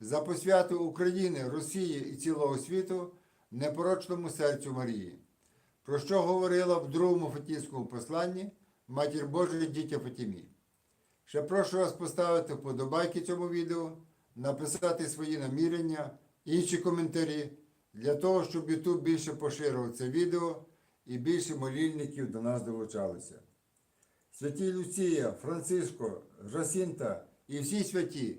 за посвяту України, Росії і цілого світу непорочному серцю Марії, про що говорила в другому Фатівському посланні Матір Божа дітя Фатімі. Ще прошу вас поставити вподобайки цьому відео, написати свої намірення, інші коментарі, для того, щоб YouTube більше поширював це відео і більше молільників до нас долучалося. Святі Люція, Франциско, Жасінта і всі святі,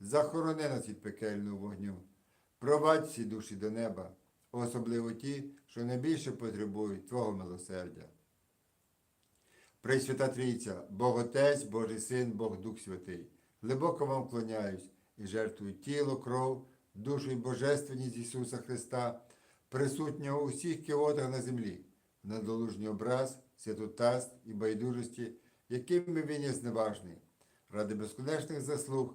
захорони нас від пекельного вогню, провадь всі душі до неба, особливо ті, що найбільше потребують Твого милосердя. Пресвята Трійця, Бог Отець, Божий Син, Бог Дух Святий, глибоко вам вклоняюсь і жертвую тіло, кров, душу і божественність Ісуса Христа, присутнього у всіх кіотах на землі, в надолужній образ, святотаст і байдужості, якими він є зневажний, ради безконечних заслуг